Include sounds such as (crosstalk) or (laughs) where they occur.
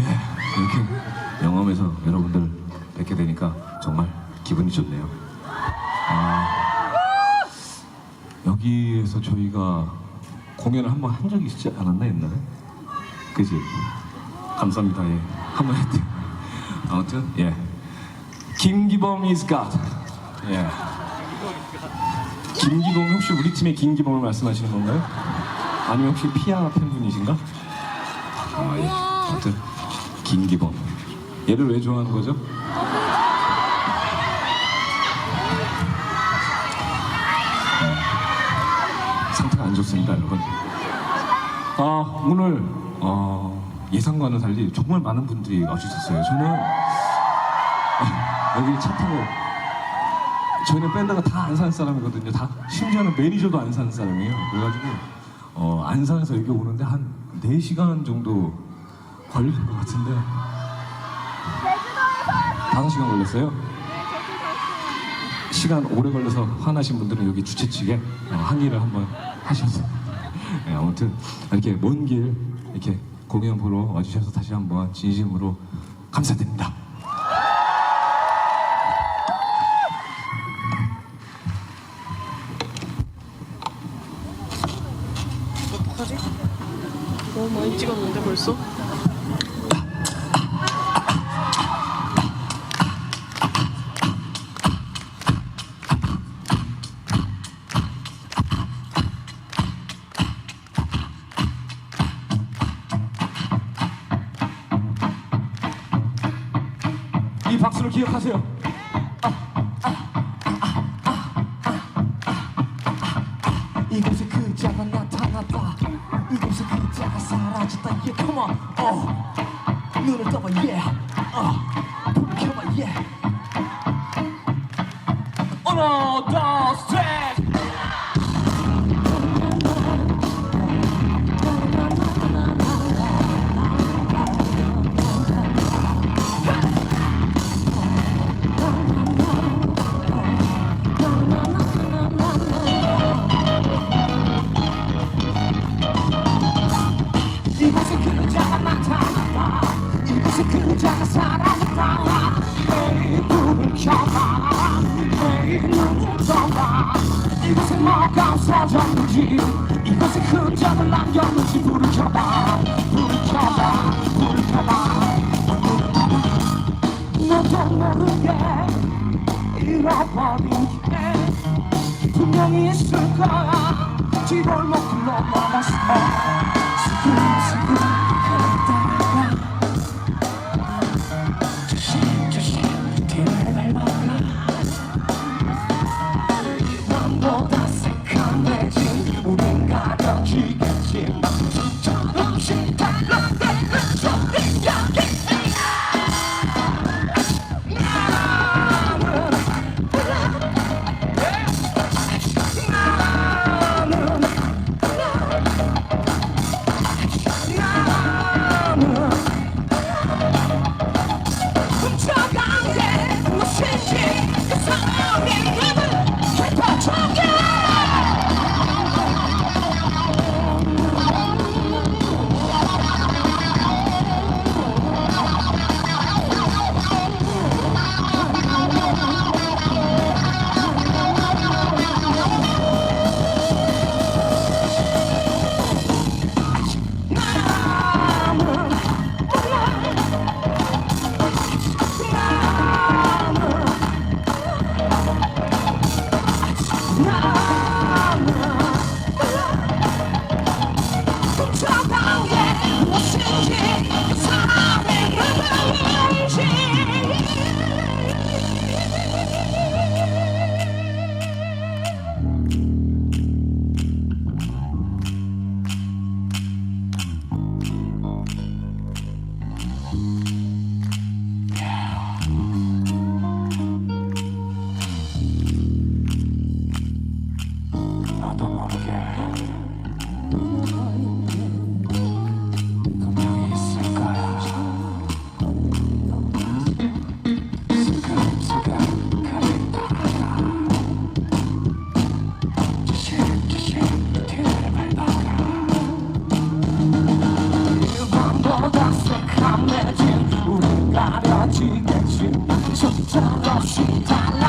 이렇게 영암에서 여러분들 뵙게 되니까 정말 기분이 좋네요. 아, 여기에서 저희가 공연을 한 번 한 적이 있지 않았나 옛날에? 그지? 감사합니다. 예. 한 번 했대요. 아무튼 예. 김기범 is God. 예. 김기범 혹시 우리 팀의 김기범을 말씀하시는 건가요? 아니면 혹시 피아 팬분이신가? 아 예. 아무튼 김기범. 얘를 왜 좋아하는 거죠? 상태가 안 좋습니다, 여러분. 아, 오늘 어, 예상과는 달리 정말 많은 분들이 와주셨어요. 저는 아, 여기 차 타고 저희는 밴드가 다 안산 사람이거든요. 다 심지어는 매니저도 안산 사람이에요. 그래가지고 어, 안산에서 여기 오는데 한 4시간 정도 걸린 것 같은데 5시간 걸렸어요? 시간 오래 걸려서 화나신 분들은 여기 주최 측에 어, 항의를 한번 하셔서 (laughs) 네, 아무튼 이렇게 먼 길 이렇게 공연 보러 와주셔서 다시 한번 진심으로 감사드립니다. 너무 많이 찍었는데 벌써? 박수를 기억하세요. 이곳에 그자가 나타났다. 이곳에 그자가 사라졌다. Yeah come on. 어. 눈을 떠봐. Yeah. 어 그자가 사라졌다. 내일 불을 켜봐. 내일 눈을 떠봐. 이곳에 뭐가 없어졌는지 이곳에 흔적을 남겼는지 불을 켜봐. 불을 켜봐. 불을 켜봐. 너도 모르게 잃어버린 게 분명히 있을 거야. 못 굴러넘었어. 스근스근 걸어다가 가 손자락 없이 달려